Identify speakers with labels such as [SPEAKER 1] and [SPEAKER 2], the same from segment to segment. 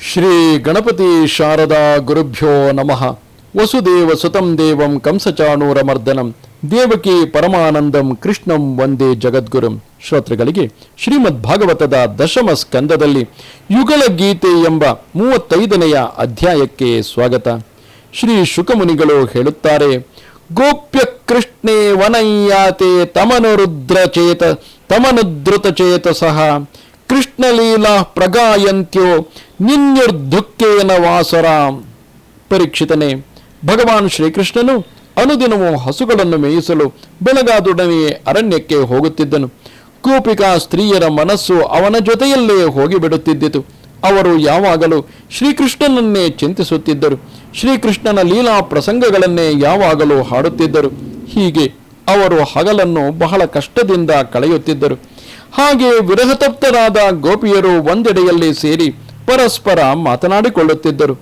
[SPEAKER 1] ಶ್ರೀ ಗಣಪತಿ ಶಾರದಾ ಗುರುಭ್ಯೋ ನಮಃ. ವಸುದೇವ ಸುತಂ ದೇವಂ ಕಂಸಚಾಣೂರಮರ್ದನಂ. ದೇವಕಿ ಪರಮಾನಂದಂ ಕೃಷ್ಣಂ ವಂದೇ ಜಗದ್ಗುರುಂ. ಶ್ರೋತೃಗಳಿಗೆ ಶ್ರೀಮದ್ ಭಾಗವತದ ದಶಮ ಸ್ಕಂದದಲ್ಲಿ ಯುಗಳ ಗೀತೆ ಎಂಬ ಮೂವತ್ತೈದನೆಯ ಅಧ್ಯಾಯಕ್ಕೆ ಸ್ವಾಗತ. ಶ್ರೀ ಶುಕಮುನಿಗಳು ಹೇಳುತ್ತಾರೆ, ಗೋಪ್ಯ ಕೃಷ್ಣೇ ವನಯ್ಯಾತೆ ತಮನುರುದ್ರ ಚೇತ ಚೇತಸಃ ಕೃಷ್ಣಲೀಲಾ ಪ್ರಗಾಯಂತ್ಯೋ ನಿನ್ಯುರ್ದುಃಖೇನ ವಾಸರ. ಪರೀಕ್ಷಿತನೇ, ಭಗವಾನ್ ಶ್ರೀಕೃಷ್ಣನು ಅನುದಿನವೂ ಹಸುಗಳನ್ನು ಮೇಯಿಸಲು ಬೆಳಗಾದೊಡನೆಯೇ ಅರಣ್ಯಕ್ಕೆ ಹೋಗುತ್ತಿದ್ದನು. ಕೂಪಿಕಾ ಸ್ತ್ರೀಯರ ಮನಸ್ಸು ಅವನ ಜೊತೆಯಲ್ಲೇ ಹೋಗಿಬಿಡುತ್ತಿದ್ದಿತು. ಅವರು ಯಾವಾಗಲೂ ಶ್ರೀಕೃಷ್ಣನನ್ನೇ ಚಿಂತಿಸುತ್ತಿದ್ದರು. ಶ್ರೀಕೃಷ್ಣನ ಲೀಲಾ ಪ್ರಸಂಗಗಳನ್ನೇ ಯಾವಾಗಲೂ ಹಾಡುತ್ತಿದ್ದರು. ಹೀಗೆ ಅವರು ಹಗಲನ್ನು ಬಹಳ ಕಷ್ಟದಿಂದ ಕಳೆಯುತ್ತಿದ್ದರು. ಹಾಗೆ ವಿರಹತಪ್ತರಾದ ಗೋಪಿಯರು ಒಂದೆಡೆಯಲ್ಲಿ ಸೇರಿ ಪರಸ್ಪರ ಮಾತನಾಡಿಕೊಳ್ಳುತ್ತಿದ್ದರು.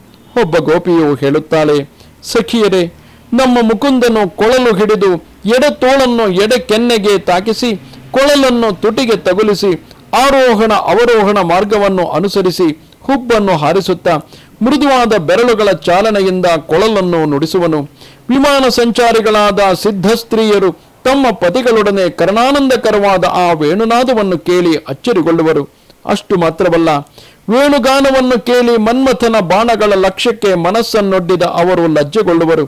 [SPEAKER 1] ಒಬ್ಬ ಗೋಪಿಯು ಹೇಳುತ್ತಾಳೆ, ಸಖಿಯರೇ, ನಮ್ಮ ಮುಕುಂದನು ಕೊಳಲು ಹಿಡಿದು ಎಡೆ ಕೆನ್ನೆಗೆ ತಾಕಿಸಿ, ಕೊಳಲನ್ನು ತುಟಿಗೆ ತಗುಲಿಸಿ, ಆರೋಹಣ ಅವರೋಹಣ ಮಾರ್ಗವನ್ನು ಅನುಸರಿಸಿ ಹುಬ್ಬನ್ನು ಹಾರಿಸುತ್ತಾ, ಮೃದುವಾದ ಬೆರಳುಗಳ ಚಾಲನೆಯಿಂದ ಕೊಳಲನ್ನು ನುಡಿಸುವನು. ವಿಮಾನ ಸಂಚಾರಿಗಳಾದ ಸಿದ್ಧ ಸ್ತ್ರೀಯರು ತಮ್ಮ ಪತಿಗಳೊಡನೆ ಕರ್ಣಾನಂದಕರವಾದ ಆ ವೇಣುನಾದವನ್ನು ಕೇಳಿ ಅಚ್ಚರಿಗೊಳ್ಳುವರು. ಅಷ್ಟು ಮಾತ್ರವಲ್ಲ, ವೇಣುಗಾನವನ್ನು ಕೇಳಿ ಮನ್ಮಥನ ಬಾಣಗಳ ಲಕ್ಷ್ಯಕ್ಕೆ ಮನಸ್ಸನ್ನೊಡ್ಡಿದ ಅವರು ಲಜ್ಜೆಗೊಳ್ಳುವರು.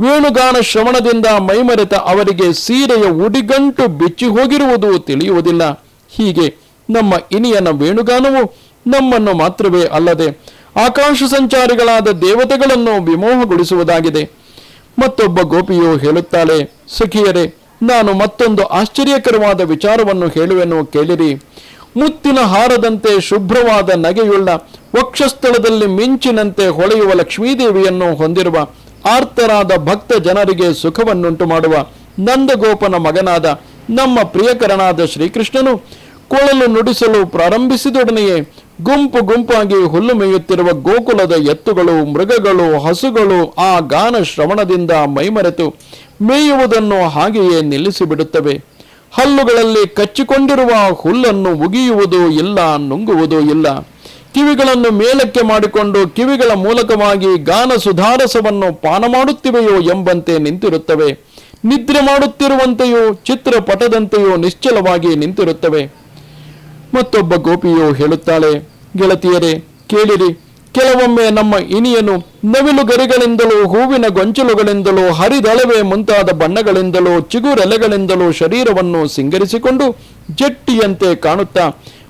[SPEAKER 1] ವೇಣುಗಾನ ಶ್ರವಣದಿಂದ ಮೈಮರೆತ ಅವರಿಗೆ ಸೀರೆಯ ಉಡಿಗಂಟು ಬಿಚ್ಚಿ ಹೋಗಿರುವುದು ತಿಳಿಯುವುದಿಲ್ಲ. ಹೀಗೆ ನಮ್ಮ ಇನಿಯನ ವೇಣುಗಾನವು ನಮ್ಮನ್ನು ಮಾತ್ರವೇ ಅಲ್ಲದೆ ಆಕಾಶ ಸಂಚಾರಿಗಳಾದ ದೇವತೆಗಳನ್ನು ವಿಮೋಹಗೊಳಿಸುವುದಾಗಿದೆ. ಮತ್ತೊಬ್ಬ ಗೋಪಿಯು ಹೇಳುತ್ತಾಳೆ, ಸಖಿಯರೇ ನಾನು ಮತ್ತೊಂದು ಆಶ್ಚರ್ಯಕರವಾದ ವಿಚಾರವನ್ನು ಹೇಳುವೆನು ಕೇಳಿರಿ. ಮುತ್ತಿನ ಹಾರದಂತೆ ಶುಭ್ರವಾದ ನಗೆಯುಳ್ಳ ವಕ್ಷಸ್ಥಳದಲ್ಲಿ ಮಿಂಚಿನಂತೆ ಹೊಳೆಯುವ ಲಕ್ಷ್ಮೀದೇವಿಯನ್ನು ಹೊಂದಿರುವ ಆರ್ತರಾದ ಭಕ್ತ ಜನರಿಗೆ ಸುಖವನ್ನುಂಟು ಮಾಡುವ ನಂದಗೋಪನ ಮಗನಾದ ನಮ್ಮ ಪ್ರಿಯಕರನಾದ ಶ್ರೀಕೃಷ್ಣನು ಕೊಳಲು ನುಡಿಸಲು ಪ್ರಾರಂಭಿಸಿದೊಡನೆಯೇ ಗುಂಪು ಗುಂಪಾಗಿ ಹುಲ್ಲು ಮೇಯುತ್ತಿರುವ ಗೋಕುಲದ ಎತ್ತುಗಳು, ಮೃಗಗಳು, ಹಸುಗಳು ಆ ಗಾನ ಶ್ರವಣದಿಂದ ಮೈಮರೆತು ಮೇಯುವುದನ್ನು ಹಾಗೆಯೇ ನಿಲ್ಲಿಸಿಬಿಡುತ್ತವೆ. ಹಲ್ಲುಗಳಲ್ಲಿ ಕಚ್ಚಿಕೊಂಡಿರುವ ಹುಲ್ಲನ್ನು ಉಗಿಯುವುದೂ ಇಲ್ಲ, ನುಂಗುವುದೂ ಇಲ್ಲ. ಕಿವಿಗಳನ್ನು ಮೇಲಕ್ಕೆ ಮಾಡಿಕೊಂಡು ಕಿವಿಗಳ ಮೂಲಕವಾಗಿ ಗಾನ ಸುಧಾರಸವನ್ನು ಪಾನ ಮಾಡುತ್ತಿವೆಯೋ ಎಂಬಂತೆ ನಿಂತಿರುತ್ತವೆ. ನಿದ್ರೆ ಮಾಡುತ್ತಿರುವಂತೆಯೋ ಚಿತ್ರಪಟದಂತೆಯೋ ನಿಶ್ಚಲವಾಗಿ ನಿಂತಿರುತ್ತವೆ. ಮತ್ತೊಬ್ಬ ಗೋಪಿಯು ಹೇಳುತ್ತಾಳೆ, ಗೆಳತಿಯರೇ, ಕೇಳಿರಿ. ಕೆಲವೊಮ್ಮೆ ನಮ್ಮ ಇನಿಯನು ನವಿಲು ಗರಿಗಳಿಂದಲೂ, ಹೂವಿನ ಗೊಂಚಲುಗಳಿಂದಲೂ, ಹರಿದಳವೆ ಮುಂತಾದ ಬಣ್ಣಗಳಿಂದಲೂ, ಚಿಗುರೆಲೆಗಳಿಂದಲೂ ಶರೀರವನ್ನು ಸಿಂಗರಿಸಿಕೊಂಡು ಜಟ್ಟಿಯಂತೆ ಕಾಣುತ್ತಾ,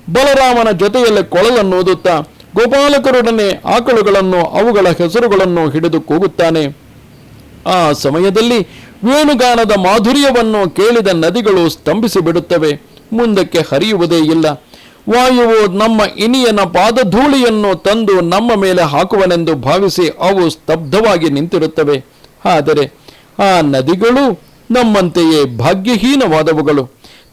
[SPEAKER 1] ಬಲರಾಮನ ಜೊತೆಯಲ್ಲಿ ಕೊಳಲನ್ನು ಓದುತ್ತಾ, ಗೋಪಾಲಕರೊಡನೆ ಆಕಳುಗಳನ್ನು, ಅವುಗಳ ಹೆಸರುಗಳನ್ನು ಹಿಡಿದು ಕೂಗುತ್ತಾನೆ. ಆ ಸಮಯದಲ್ಲಿ ವೇಣುಗಾನದ ಮಾಧುರ್ಯವನ್ನು ಕೇಳಿದ ನದಿಗಳು ಸ್ತಂಭಿಸಿ ಬಿಡುತ್ತವೆ ಮುಂದಕ್ಕೆ ಹರಿಯುವುದೇ ಇಲ್ಲ. ವಾಯುವು ನಮ್ಮ ಇನಿಯನ ಪಾದಧೂಳಿಯನ್ನು ತಂದು ನಮ್ಮ ಮೇಲೆ ಹಾಕುವನೆಂದು ಭಾವಿಸಿ ಅವು ಸ್ತಬ್ಧವಾಗಿ ನಿಂತಿರುತ್ತವೆ. ಆದರೆ ಆ ನದಿಗಳು ನಮ್ಮಂತೆಯೇ ಭಾಗ್ಯಹೀನವಾದವುಗಳು.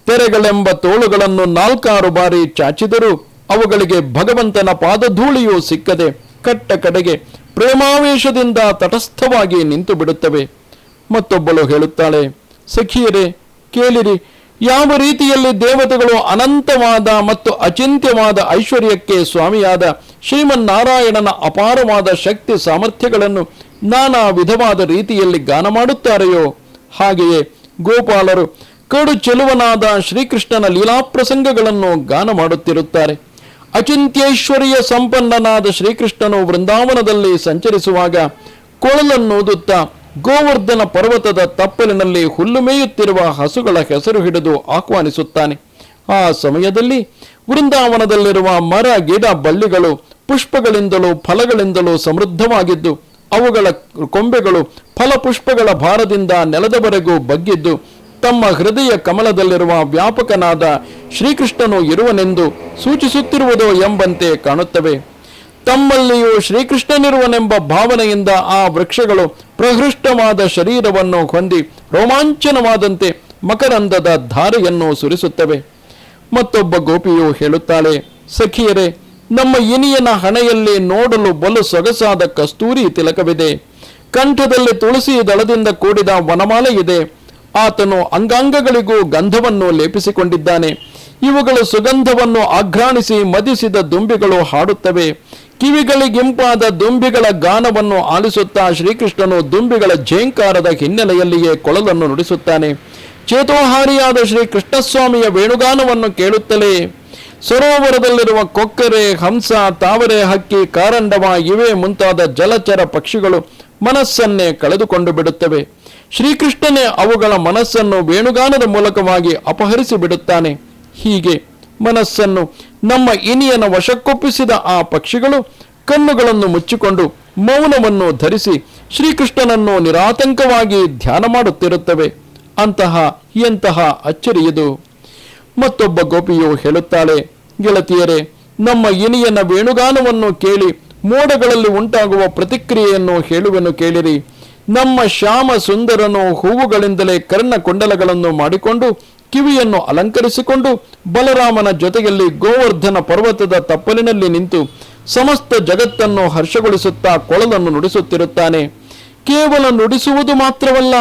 [SPEAKER 1] ತೆರೆಗಳೆಂಬ ತೋಳುಗಳನ್ನು ನಾಲ್ಕಾರು ಬಾರಿ ಚಾಚಿದರೂ ಅವುಗಳಿಗೆ ಭಗವಂತನ ಪಾದಧೂಳಿಯೂ ಸಿಕ್ಕದೆ ಕಟ್ಟ ಕಡೆಗೆ ಪ್ರೇಮಾವೇಶದಿಂದ ತಟಸ್ಥವಾಗಿ ನಿಂತು ಬಿಡುತ್ತವೆ ಮತ್ತೊಬ್ಬಳು ಹೇಳುತ್ತಾಳೆ, ಸಖಿಯರೇ, ಕೇಳಿರಿ ಯಾವ ರೀತಿಯಲ್ಲಿ ದೇವತೆಗಳು ಅನಂತವಾದ ಮತ್ತು ಅಚಿಂತ್ಯವಾದ ಐಶ್ವರ್ಯಕ್ಕೆ ಸ್ವಾಮಿಯಾದ ಶ್ರೀಮನ್ನಾರಾಯಣನ ಅಪಾರವಾದ ಶಕ್ತಿ ಸಾಮರ್ಥ್ಯಗಳನ್ನು ನಾನಾ ವಿಧವಾದ ರೀತಿಯಲ್ಲಿ ಗಾನ ಮಾಡುತ್ತಾರೆಯೋ? ಹಾಗೆಯೇ ಗೋಪಾಲರು ಕಡು ಚೆಲುವನಾದ ಶ್ರೀಕೃಷ್ಣನ ಲೀಲಾಪ್ರಸಂಗಗಳನ್ನು ಗಾನ ಮಾಡುತ್ತಿರುತ್ತಾರೆ. ಅಚಿಂತ್ಯೈಶ್ವರ್ಯ ಸಂಪನ್ನನಾದ ಶ್ರೀಕೃಷ್ಣನು ವೃಂದಾವನದಲ್ಲಿ ಸಂಚರಿಸುವಾಗ ಕೊಳಲನ್ನೂದುತ್ತಾ ಗೋವರ್ಧನ ಪರ್ವತದ ತಪ್ಪಲಿನಲ್ಲಿ ಹುಲ್ಲು ಮೇಯುತ್ತಿರುವ ಹಸುಗಳ ಹೆಸರು ಹಿಡಿದು ಆಹ್ವಾನಿಸುತ್ತಾನೆ. ಆ ಸಮಯದಲ್ಲಿ ವೃಂದಾವನದಲ್ಲಿರುವ ಮರ, ಗಿಡ, ಬಳ್ಳಿಗಳು ಪುಷ್ಪಗಳಿಂದಲೂ ಫಲಗಳಿಂದಲೂ ಸಮೃದ್ಧವಾಗಿದ್ದು, ಅವುಗಳ ಕೊಂಬೆಗಳು ಫಲಪುಷ್ಪಗಳ ಭಾರದಿಂದ ನೆಲದವರೆಗೂ ಬಗ್ಗಿದ್ದು, ತಮ್ಮ ಹೃದಯ ಕಮಲದಲ್ಲಿರುವ ವ್ಯಾಪಕನಾದ ಶ್ರೀಕೃಷ್ಣನು ಇರುವನೆಂದು ಸೂಚಿಸುತ್ತಿರುವುದೋ ಎಂಬಂತೆ ಕಾಣುತ್ತವೆ. ತಮ್ಮಲ್ಲಿಯೂ ಶ್ರೀಕೃಷ್ಣನಿರುವನೆಂಬ ಭಾವನೆಯಿಂದ ಆ ವೃಕ್ಷಗಳು ಪ್ರಹೃಷ್ಟವಾದ ಶರೀರವನ್ನು ಹೊಂದಿ ರೋಮಾಂಚನವಾದಂತೆ ಮಕರಂದದ ಧಾರೆಯನ್ನು ಸುರಿಸುತ್ತವೆ. ಮತ್ತೊಬ್ಬ ಗೋಪಿಯು ಹೇಳುತ್ತಾಳೆ, ಸಖಿಯರೇ, ನಮ್ಮ ಇನಿಯನ ಹಣೆಯಲ್ಲಿ ನೋಡಲು ಬಲು ಸೊಗಸಾದ ಕಸ್ತೂರಿ ತಿಲಕವಿದೆ. ಕಂಠದಲ್ಲಿ ತುಳಸಿ ದಳದಿಂದ ಕೂಡಿದ ವನಮಾಲೆ ಇದೆ. ಆತನು ಅಂಗಾಂಗಗಳಿಗೂ ಗಂಧವನ್ನು ಲೇಪಿಸಿಕೊಂಡಿದ್ದಾನೆ. ಇವುಗಳ ಸುಗಂಧವನ್ನು ಆಘ್ರಾಣಿಸಿ ಮದಿಸಿದ ದುಂಬಿಗಳು ಹಾಡುತ್ತವೆ. ಕಿವಿಗಳಿಗಿಂಪಾದ ದುಂಬಿಗಳ ಗಾನವನ್ನು ಆಲಿಸುತ್ತಾ ಶ್ರೀಕೃಷ್ಣನು ದುಂಬಿಗಳ ಝೇಂಕಾರದ ಹಿನ್ನೆಲೆಯಲ್ಲಿಯೇ ಕೊಳಲನ್ನು ನುಡಿಸುತ್ತಾನೆ. ಚೇತೋಹಾರಿಯಾದ ಶ್ರೀ ಕೃಷ್ಣಸ್ವಾಮಿಯ ವೇಣುಗಾನವನ್ನು ಕೇಳುತ್ತಲೇ, ಸರೋವರದಲ್ಲಿರುವ ಕೊಕ್ಕರೆ, ಹಂಸ, ತಾವರೆ ಹಕ್ಕಿ, ಕಾರಂಡವ ಇವೆ ಮುಂತಾದ ಜಲಚರ ಪಕ್ಷಿಗಳು ಮನಸ್ಸನ್ನೇ ಕಳೆದುಕೊಂಡು ಬಿಡುತ್ತವೆ. ಶ್ರೀಕೃಷ್ಣನೇ ಅವುಗಳ ಮನಸ್ಸನ್ನು ವೇಣುಗಾನದ ಮೂಲಕವಾಗಿ ಅಪಹರಿಸಿ ಬಿಡುತ್ತಾನೆ ಹೀಗೆ ಮನಸ್ಸನ್ನು, ನಮ್ಮ ಇನಿಯನ ವಶಕ್ಕೊಪ್ಪಿಸಿದ ಆ ಪಕ್ಷಿಗಳು ಕಣ್ಣುಗಳನ್ನು ಮುಚ್ಚಿಕೊಂಡು ಮೌನವನ್ನು ಧರಿಸಿ ಶ್ರೀಕೃಷ್ಣನನ್ನು ನಿರಾತಂಕವಾಗಿ ಧ್ಯಾನ ಮಾಡುತ್ತಿರುತ್ತವೆ. ಅಂತಹ ಎಂತಹ ಅಚ್ಚರಿಯದು ಮತ್ತೊಬ್ಬ ಗೋಪಿಯು ಹೇಳುತ್ತಾಳೆ, ಗೆಳತಿಯರೇ, ನಮ್ಮ ಇನಿಯನ ವೇಣುಗಾನವನ್ನು ಕೇಳಿ ಮೋಡಗಳಲ್ಲಿ ಉಂಟಾಗುವ ಪ್ರತಿಕ್ರಿಯೆಯನ್ನು ಹೇಳುವೆನು ಕೇಳಿರಿ. ನಮ್ಮ ಶ್ಯಾಮ ಸುಂದರನು ಹೂವುಗಳಿಂದಲೇ ಕರ್ಣ ಕುಂಡಲಗಳನ್ನು ಮಾಡಿಕೊಂಡು ಕಿವಿಯನ್ನು ಅಲಂಕರಿಸಿಕೊಂಡು ಬಲರಾಮನ ಜೊತೆಯಲ್ಲಿ ಗೋವರ್ಧನ ಪರ್ವತದ ತಪ್ಪಲಿನಲ್ಲಿ ನಿಂತು ಸಮಸ್ತ ಜಗತ್ತನ್ನು ಹರ್ಷಗೊಳಿಸುತ್ತಾ ಕೊಳಲನ್ನು ನುಡಿಸುತ್ತಿರುತ್ತಾನೆ. ಕೇವಲ ನುಡಿಸುವುದು ಮಾತ್ರವಲ್ಲ,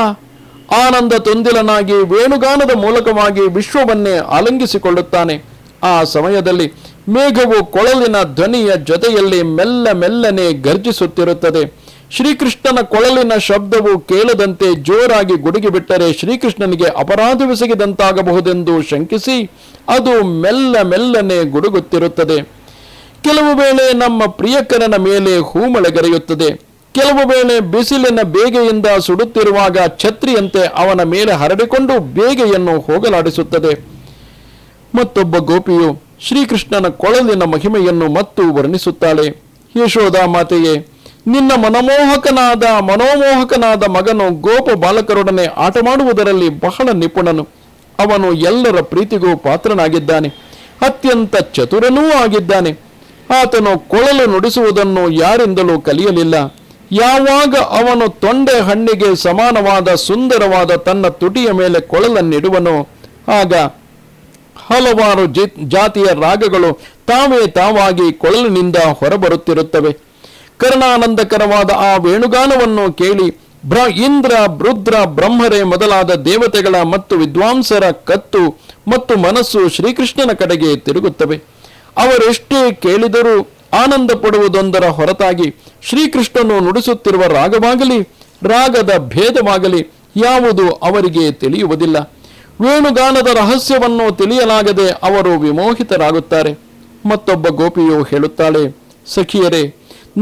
[SPEAKER 1] ಆನಂದ ತೊಂದಿಲನಾಗಿ ವೇಣುಗಾನದ ಮೂಲಕವಾಗಿ ವಿಶ್ವವನ್ನೇ ಆಲಂಗಿಸಿಕೊಳ್ಳುತ್ತಾನೆ. ಆ ಸಮಯದಲ್ಲಿ ಮೇಘವು ಕೊಳಲಿನ ಧ್ವನಿಯ ಜೊತೆಯಲ್ಲಿ ಮೆಲ್ಲ ಮೆಲ್ಲನೆ ಗರ್ಜಿಸುತ್ತಿರುತ್ತದೆ ಶ್ರೀಕೃಷ್ಣನ ಕೊಳಲಿನ ಶಬ್ದವು ಕೇಳದಂತೆ ಜೋರಾಗಿ ಗುಡುಗಿಬಿಟ್ಟರೆ ಶ್ರೀಕೃಷ್ಣನಿಗೆ ಅಪರಾಧವೆಸಗಿದಂತಾಗಬಹುದೆಂದು ಶಂಕಿಸಿ ಅದು ಮೆಲ್ಲ ಮೆಲ್ಲನೆ ಗುಡುಗುತ್ತಿರುತ್ತದೆ. ಕೆಲವು ವೇಳೆ ನಮ್ಮ ಪ್ರಿಯಕರನ ಮೇಲೆ ಹೂಮಳೆಗರೆಯುತ್ತದೆ ಕೆಲವು ವೇಳೆ ಬಿಸಿಲಿನ ಬೇಗೆಯಿಂದ ಸುಡುತ್ತಿರುವಾಗ ಛತ್ರಿಯಂತೆ ಅವನ ಮೇಲೆ ಹರಡಿಕೊಂಡು ಬೇಗೆಯನ್ನು ಹೋಗಲಾಡಿಸುತ್ತದೆ. ಮತ್ತೊಬ್ಬ ಗೋಪಿಯು ಶ್ರೀಕೃಷ್ಣನ ಕೊಳಲಿನ ಮಹಿಮೆಯನ್ನು ಮತ್ತು ವರ್ಣಿಸುತ್ತಾಳೆ. ಯಶೋಧ ಮಾತೆಯೇ ನಿನ್ನ ಮನಮೋಹಕನಾದ, ಮನೋಮೋಹಕನಾದ ಮಗನು ಗೋಪ ಬಾಲಕರೊಡನೆ ಆಟವಾಡುವುದರಲ್ಲಿ ಬಹಳ ನಿಪುಣನು. ಅವನು ಎಲ್ಲರ ಪ್ರೀತಿಗೂ ಪಾತ್ರನಾಗಿದ್ದಾನೆ. ಅತ್ಯಂತ ಚತುರನೂ ಆಗಿದ್ದಾನೆ. ಆತನು ಕೊಳಲು ನುಡಿಸುವುದನ್ನು ಯಾರಿಂದಲೂ ಕಲಿಯಲಿಲ್ಲ. ಯಾವಾಗ ಅವನು ತೊಂಡೆ ಹಣ್ಣಿಗೆ ಸಮಾನವಾದ ಸುಂದರವಾದ ತನ್ನ ತುಟಿಯ ಮೇಲೆ ಕೊಳಲನ್ನಿಡುವನೋ ಆಗ ಹಲವಾರು ಜಾತಿಯ ರಾಗಗಳು ತಾವೇ ತಾವಾಗಿ ಕೊಳಲಿನಿಂದ ಹೊರಬರುತ್ತಿರುತ್ತವೆ. ಕರ್ಣಾನಂದಕರವಾದ ಆ ವೇಣುಗಾನವನ್ನು ಕೇಳಿ ಬ್ರ, ಇಂದ್ರ, ರುದ್ರ, ಬ್ರಹ್ಮರೇ ಮೊದಲಾದ ದೇವತೆಗಳ ಮತ್ತು ವಿದ್ವಾಂಸರ ಕತ್ತು ಮತ್ತು ಮನಸ್ಸು ಶ್ರೀಕೃಷ್ಣನ ಕಡೆಗೆ ತಿರುಗುತ್ತವೆ. ಅವರೆಷ್ಟೇ ಕೇಳಿದರೂ ಆನಂದ ಪಡುವುದೊಂದರ ಹೊರತಾಗಿ ಶ್ರೀಕೃಷ್ಣನು ನುಡಿಸುತ್ತಿರುವ ರಾಗವಾಗಲಿ, ರಾಗದ ಭೇದವಾಗಲಿ ಯಾವುದು ಅವರಿಗೆ ತಿಳಿಯುವುದಿಲ್ಲ. ವೇಣುಗಾನದ ರಹಸ್ಯವನ್ನು ತಿಳಿಯಲಾಗದೆ ಅವರು ವಿಮೋಹಿತರಾಗುತ್ತಾರೆ. ಮತ್ತೊಬ್ಬ ಗೋಪಿಯು ಹೇಳುತ್ತಾಳೆ, ಸಖಿಯರೇ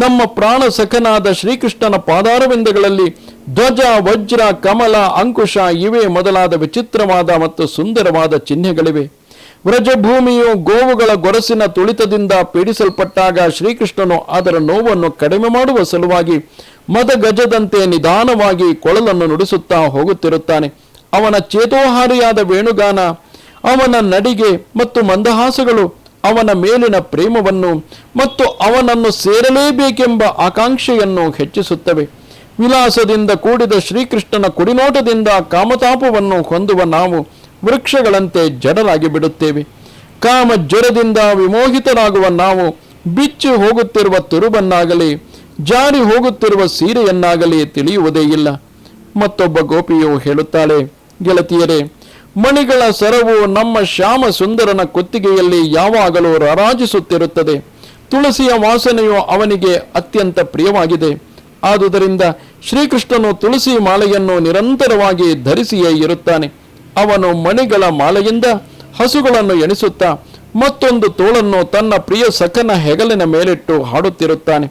[SPEAKER 1] ನಮ್ಮ ಪ್ರಾಣ ಸಖನಾದ ಶ್ರೀಕೃಷ್ಣನ ಪಾದಾರವಿಂದಗಳಲ್ಲಿ ಧ್ವಜ, ವಜ್ರ, ಕಮಲ, ಅಂಕುಶ ಇವೇ ಮೊದಲಾದ ವಿಚಿತ್ರವಾದ ಮತ್ತು ಸುಂದರವಾದ ಚಿಹ್ನೆಗಳಿವೆ. ವ್ರಜಭೂಮಿಯು ಗೋವುಗಳ ಗೊರಸಿನ ತುಳಿತದಿಂದ ಪೀಡಿಸಲ್ಪಟ್ಟಾಗ ಶ್ರೀಕೃಷ್ಣನು ಅದರ ನೋವನ್ನು ಕಡಿಮೆ ಮಾಡುವ ಸಲುವಾಗಿ ಮದಗಜದಂತೆ ನಿಧಾನವಾಗಿ ಕೊಳಲನ್ನು ನುಡಿಸುತ್ತಾ ಹೋಗುತ್ತಿರುತ್ತಾನೆ. ಅವನ ಚೇತೋಹಾರಿಯಾದ ವೇಣುಗಾನ, ಅವನ ನಡಿಗೆ ಮತ್ತು ಮಂದಹಾಸಗಳು ಅವನ ಮೇಲಿನ ಪ್ರೇಮವನ್ನು ಮತ್ತು ಅವನನ್ನು ಸೇರಲೇಬೇಕೆಂಬ ಆಕಾಂಕ್ಷೆಯನ್ನು ಹೆಚ್ಚಿಸುತ್ತವೆ. ವಿಲಾಸದಿಂದ ಕೂಡಿದ ಶ್ರೀಕೃಷ್ಣನ ಕುಡಿನೋಟದಿಂದ ಕಾಮತಾಪವನ್ನು ಹೊಂದುವ ನಾವು ವೃಕ್ಷಗಳಂತೆ ಜಡರಾಗಿ ಬಿಡುತ್ತೇವೆ. ಕಾಮ ಜ್ವರದಿಂದ ವಿಮೋಹಿತರಾಗುವ ನಾವು ಬಿಚ್ಚಿ ಹೋಗುತ್ತಿರುವ ತುರುಬನ್ನಾಗಲಿ ಜಾರಿ ಹೋಗುತ್ತಿರುವ ಸೀರೆಯನ್ನಾಗಲಿ ತಿಳಿಯುವುದೇ ಇಲ್ಲ. ಮತ್ತೊಬ್ಬ ಗೋಪಿಯು ಹೇಳುತ್ತಾಳೆ, ಗೆಳತಿಯರೇ ಮಣಿಗಳ ಸರವು ನಮ್ಮ ಶ್ಯಾಮ ಸುಂದರನ ಕುತ್ತಿಗೆಯಲ್ಲಿ ಯಾವಾಗಲೂ ರಾರಾಜಿಸುತ್ತಿರುತ್ತದೆ. ತುಳಸಿಯ ವಾಸನೆಯು ಅವನಿಗೆ ಅತ್ಯಂತ ಪ್ರಿಯವಾಗಿದೆ. ಆದುದರಿಂದ ಶ್ರೀಕೃಷ್ಣನು ತುಳಸಿ ಮಾಲೆಯನ್ನು ನಿರಂತರವಾಗಿ ಧರಿಸಿಯೇ ಇರುತ್ತಾನೆ. ಅವನು ಮಣಿಗಳ ಮಾಲೆಯಿಂದ ಹಸುಗಳನ್ನು ಎಣಿಸುತ್ತಾ ಮತ್ತೊಂದು ತೋಳನ್ನು ತನ್ನ ಪ್ರಿಯ ಸಖನ ಹೆಗಲಿನ ಮೇಲಿಟ್ಟು ಹಾಡುತ್ತಿರುತ್ತಾನೆ.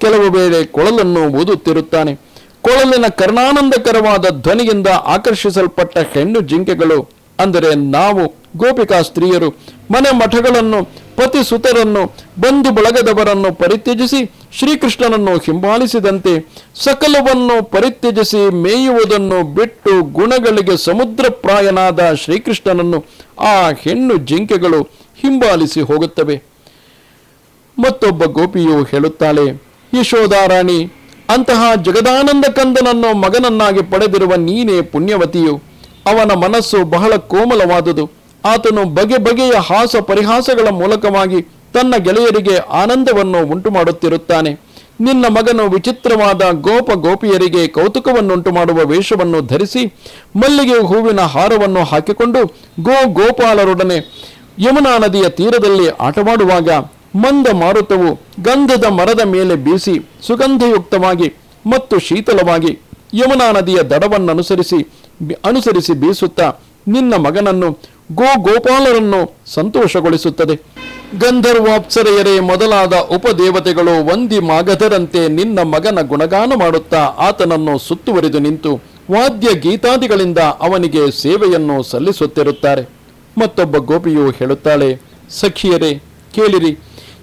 [SPEAKER 1] ಕೆಲವು ವೇಳೆ ಕೊಳಲನ್ನು ಊದುತ್ತಿರುತ್ತಾನೆ. ಕೊಳಲಿನ ಕರ್ಣಾನಂದಕರವಾದ ಧ್ವನಿಯಿಂದ ಆಕರ್ಷಿಸಲ್ಪಟ್ಟ ಹೆಣ್ಣು ಜಿಂಕೆಗಳು, ಅಂದರೆ ನಾವು ಗೋಪಿಕಾ ಸ್ತ್ರೀಯರು, ಮನೆ ಮಠಗಳನ್ನು, ಪತಿ ಸುತರನ್ನು, ಬಂಧು ಬಳಗದವರನ್ನು ಪರಿತ್ಯಜಿಸಿ ಶ್ರೀಕೃಷ್ಣನನ್ನು ಹಿಂಬಾಲಿಸಿದಂತೆ ಸಕಲವನ್ನು ಪರಿತ್ಯಜಿಸಿ ಮೇಯುವುದನ್ನು ಬಿಟ್ಟು ಗುಣಗಳಿಗೆ ಸಮುದ್ರ ಪ್ರಾಯನಾದ ಶ್ರೀಕೃಷ್ಣನನ್ನು ಆ ಹೆಣ್ಣು ಜಿಂಕೆಗಳು ಹಿಂಬಾಲಿಸಿ ಹೋಗುತ್ತವೆ. ಮತ್ತೊಬ್ಬ ಗೋಪಿಯು ಹೇಳುತ್ತಾಳೆ ಯಶೋಧಾರಾಣಿ ಅಂತಹ ಜಗದಾನಂದ ಕಂದನನ್ನು ಮಗನನ್ನಾಗಿ ಪಡೆದಿರುವ ನೀನೇ ಪುಣ್ಯವತಿಯು. ಅವನ ಮನಸ್ಸು ಬಹಳ ಕೋಮಲವಾದುದು. ಆತನು ಬಗೆ ಬಗೆಯ ಹಾಸ ಪರಿಹಾಸಗಳ ಮೂಲಕವಾಗಿ ತನ್ನ ಗೆಳೆಯರಿಗೆ ಆನಂದವನ್ನು ಉಂಟು ಮಾಡುತ್ತಿರುತ್ತಾನೆ ನಿನ್ನ ಮಗನು ವಿಚಿತ್ರವಾದ ಗೋಪ ಗೋಪಿಯರಿಗೆ ಕೌತುಕವನ್ನುಂಟು ಮಾಡುವ ವೇಷವನ್ನು ಧರಿಸಿ ಮಲ್ಲಿಗೆ ಹೂವಿನ ಹಾರವನ್ನು ಹಾಕಿಕೊಂಡು ಗೋ ಗೋಪಾಲರೊಡನೆ ಯಮುನಾ ನದಿಯ ತೀರದಲ್ಲಿ ಆಟವಾಡುವಾಗ ಮಂದ ಮಾರುತವು ಗಂಧದ ಮರದ ಮೇಲೆ ಬೀಸಿ ಸುಗಂಧಯುಕ್ತವಾಗಿ ಮತ್ತು ಶೀತಲವಾಗಿ ಯಮುನಾ ನದಿಯ ದಡವನ್ನನುಸರಿಸಿ ಅನುಸರಿಸಿ ಬೀಸುತ್ತಾ ನಿನ್ನ ಮಗನನ್ನು ಗೋ ಗೋಪಾಲರನ್ನು ಸಂತೋಷಗೊಳಿಸುತ್ತದೆ. ಗಂಧರ್ವಾಪ್ಸರೆಯರೇ, ಮೊದಲಾದ ಉಪದೇವತೆಗಳು ವಂದಿ ಮಾಗಧರಂತೆ ನಿನ್ನ ಮಗನ ಗುಣಗಾನ ಮಾಡುತ್ತಾ ಆತನನ್ನು ಸುತ್ತುವರಿದು ನಿಂತು ವಾದ್ಯ ಗೀತಾದಿಗಳಿಂದ ಅವನಿಗೆ ಸೇವೆಯನ್ನು ಸಲ್ಲಿಸುತ್ತಿರುತ್ತಾರೆ. ಮತ್ತೊಬ್ಬ ಗೋಪಿಯು ಹೇಳುತ್ತಾಳೆ, ಸಖಿಯರೇ, ಕೇಳಿರಿ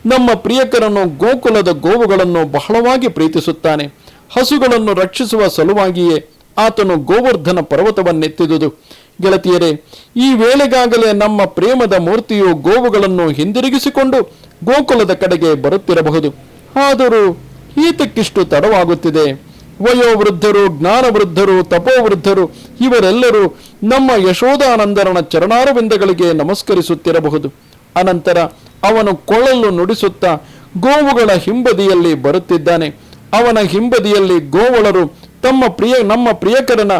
[SPEAKER 1] ನಮ್ಮ ಪ್ರಿಯಕರನ್ನು ಗೋಕುಲದ ಗೋವುಗಳನ್ನು ಬಹಳವಾಗಿ ಪ್ರೀತಿಸುತ್ತಾನೆ. ಹಸುಗಳನ್ನು ರಕ್ಷಿಸುವ ಸಲುವಾಗಿಯೇ ಆತನು ಗೋವರ್ಧನ ಪರ್ವತವನ್ನೆತ್ತಿದುದು. ಗೆಳತಿಯರೇ, ಈ ವೇಳೆಗಾಗಲೇ ನಮ್ಮ ಪ್ರೇಮದ ಮೂರ್ತಿಯು ಗೋವುಗಳನ್ನು ಹಿಂದಿರುಗಿಸಿಕೊಂಡು ಗೋಕುಲದ ಕಡೆಗೆ ಬರುತ್ತಿರಬಹುದು. ಆದರೂ ಈತಕ್ಕಿಷ್ಟು ತಡವಾಗುತ್ತಿದೆ. ವಯೋವೃದ್ಧರು, ಜ್ಞಾನವೃದ್ಧರು, ತಪೋವೃದ್ಧರು ಇವರೆಲ್ಲರೂ ನಮ್ಮ ಯಶೋಧಾನಂದರನ ಚರಣಾರವಿಂದಗಳಿಗೆ ನಮಸ್ಕರಿಸುತ್ತಿರಬಹುದು. ಅನಂತರ ಅವನು ಕೊಳಲು ನುಡಿಸುತ್ತಾ ಗೋವುಗಳ ಹಿಂಬದಿಯಲ್ಲಿ ಬರುತ್ತಿದ್ದಾನೆ. ಅವನ ಹಿಂಬದಿಯಲ್ಲಿ ಗೋವಳರು ತಮ್ಮ ಪ್ರಿಯ, ನಮ್ಮ ಪ್ರಿಯಕರನ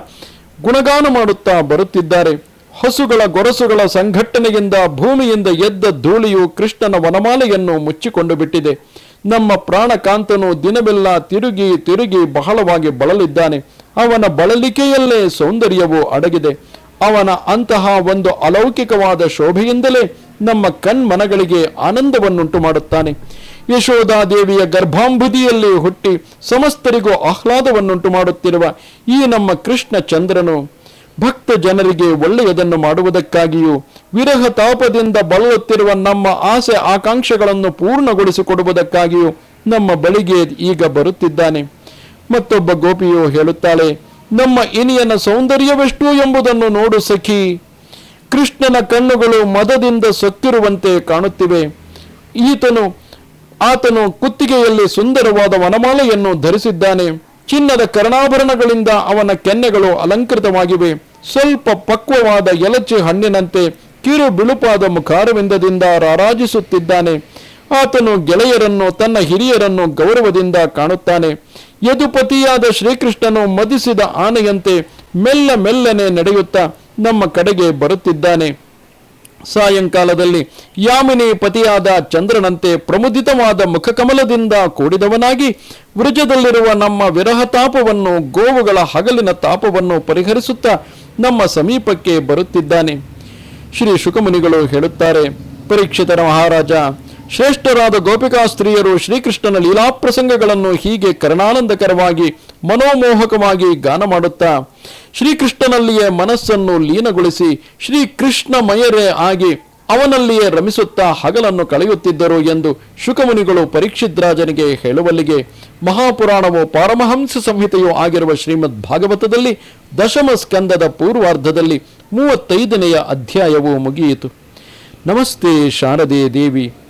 [SPEAKER 1] ಗುಣಗಾನ ಮಾಡುತ್ತಾ ಬರುತ್ತಿದ್ದಾರೆ. ಹಸುಗಳ ಗೊರಸುಗಳ ಸಂಘಟನೆಯಿಂದ ಭೂಮಿಯಿಂದ ಎದ್ದ ಧೂಳಿಯು ಕೃಷ್ಣನ ವನಮಾಲೆಯನ್ನು ಮುಚ್ಚಿಕೊಂಡು ಬಿಟ್ಟಿದೆ. ನಮ್ಮ ಪ್ರಾಣಕಾಂತನು ದಿನವೆಲ್ಲ ತಿರುಗಿ ತಿರುಗಿ ಬಹಳವಾಗಿ ಬಳಲಿದ್ದಾನೆ. ಅವನ ಬಳಲಿಕೆಯಲ್ಲೇ ಸೌಂದರ್ಯವು ಅಡಗಿದೆ. ಅವನ ಅಂತಹ ಒಂದು ಅಲೌಕಿಕವಾದ ಶೋಭೆಯಿಂದಲೇ ನಮ್ಮ ಕಣ್ಮನಗಳಿಗೆ ಆನಂದವನ್ನುಂಟು ಮಾಡುತ್ತಾನೆ ಯಶೋಧಾದೇವಿಯ ಗರ್ಭಾಂಬುದಿಯಲ್ಲಿ ಹುಟ್ಟಿ ಸಮಸ್ತರಿಗೂ ಆಹ್ಲಾದವನ್ನುಂಟು ಮಾಡುತ್ತಿರುವ ಈ ನಮ್ಮ ಕೃಷ್ಣ ಚಂದ್ರನು ಭಕ್ತ ಜನರಿಗೆ ಒಳ್ಳೆಯದನ್ನು ಮಾಡುವುದಕ್ಕಾಗಿಯೂ ವಿರಹ ತಾಪದಿಂದ ಬಳಲುತ್ತಿರುವ ನಮ್ಮ ಆಸೆ ಆಕಾಂಕ್ಷೆಗಳನ್ನು ಪೂರ್ಣಗೊಳಿಸಿಕೊಡುವುದಕ್ಕಾಗಿಯೂ ನಮ್ಮ ಬಳಿಗೆ ಈಗ ಬರುತ್ತಿದ್ದಾನೆ. ಮತ್ತೊಬ್ಬ ಗೋಪಿಯು ಹೇಳುತ್ತಾಳೆ, ನಮ್ಮ ಇನಿಯನ ಸೌಂದರ್ಯವೆಷ್ಟು ಎಂಬುದನ್ನು ನೋಡು ಸಖಿ. ಕೃಷ್ಣನ ಕಣ್ಣುಗಳು ಮದದಿಂದ ಸತ್ತಿರುವಂತೆ ಕಾಣುತ್ತಿವೆ. ಈತನು, ಆತನು ಕುತ್ತಿಗೆಯಲ್ಲಿ ಸುಂದರವಾದ ವನಮಾಲೆಯನ್ನು ಧರಿಸಿದ್ದಾನೆ. ಚಿನ್ನದ ಕರ್ಣಾಭರಣಗಳಿಂದ ಅವನ ಕೆನ್ನೆಗಳು ಅಲಂಕೃತವಾಗಿವೆ. ಸ್ವಲ್ಪ ಪಕ್ವವಾದ ಎಲಚಿ ಹಣ್ಣಿನಂತೆ ಕಿರು ಬಿಳುಪಾದ ಮುಖಾರವಿಂದದಿಂದ ರಾರಾಜಿಸುತ್ತಿದ್ದಾನೆ. ಆತನು ಗೆಳೆಯರನ್ನು, ತನ್ನ ಹಿರಿಯರನ್ನು ಗೌರವದಿಂದ ಕಾಣುತ್ತಾನೆ. ಯದುಪತಿಯಾದ ಶ್ರೀಕೃಷ್ಣನು ಮದಿಸಿದ ಆನೆಯಂತೆ ಮೆಲ್ಲ ಮೆಲ್ಲನೆ ನಡೆಯುತ್ತಾ ನಮ್ಮ ಕಡೆಗೆ ಬರುತ್ತಿದ್ದಾನೆ. ಸಾಯಂಕಾಲದಲ್ಲಿ ಯಾಮಿನಿ ಪತಿಯಾದ ಚಂದ್ರನಂತೆ ಪ್ರಮುದಿತವಾದ ಮುಖಕಮಲದಿಂದ ಕೂಡಿದವನಾಗಿ ವೃಜದಲ್ಲಿರುವ ನಮ್ಮ ವಿರಹ ತಾಪವನ್ನು ಗೋವುಗಳ ಹಗಲಿನ ತಾಪವನ್ನು ಪರಿಹರಿಸುತ್ತಾ ನಮ್ಮ ಸಮೀಪಕ್ಕೆ ಬರುತ್ತಿದ್ದಾನೆ. ಶ್ರೀ ಶುಕಮುನಿಗಳು ಹೇಳುತ್ತಾರೆ ಪರೀಕ್ಷಿತರ ಮಹಾರಾಜ ಶ್ರೇಷ್ಠರಾದ ಗೋಪಿಕಾ ಸ್ತ್ರೀಯರು ಶ್ರೀಕೃಷ್ಣನ ಲೀಲಾಪ್ರಸಂಗಗಳನ್ನು ಹೀಗೆ ಕರ್ಣಾನಂದಕರವಾಗಿ, ಮನೋಮೋಹಕವಾಗಿ ಗಾನ ಮಾಡುತ್ತಾ, ಶ್ರೀಕೃಷ್ಣನಲ್ಲಿಯೇ ಮನಸ್ಸನ್ನು ಲೀನಗೊಳಿಸಿ, ಶ್ರೀಕೃಷ್ಣಮಯರೇ ಆಗಿ ಅವನಲ್ಲಿಯೇ ರಮಿಸುತ್ತಾ ಹಗಲನ್ನು ಕಳೆಯುತ್ತಿದ್ದರು ಎಂದು ಶುಕಮುನಿಗಳು ಪರೀಕ್ಷಿದ್ರಾಜನಿಗೆ ಹೇಳುವಲ್ಲಿಗೆ, ಮಹಾಪುರಾಣವು ಪಾರಮಹಂಸ ಸಂಹಿತೆಯೂ ಆಗಿರುವ ಶ್ರೀಮದ್ ಭಾಗವತದಲ್ಲಿ ದಶಮ ಸ್ಕಂದದ ಪೂರ್ವಾರ್ಧದಲ್ಲಿ ಮೂವತ್ತೈದನೆಯ ಅಧ್ಯಾಯವು ಮುಗಿಯಿತು. ನಮಸ್ತೆ ಶಾರದೆ ದೇವಿ.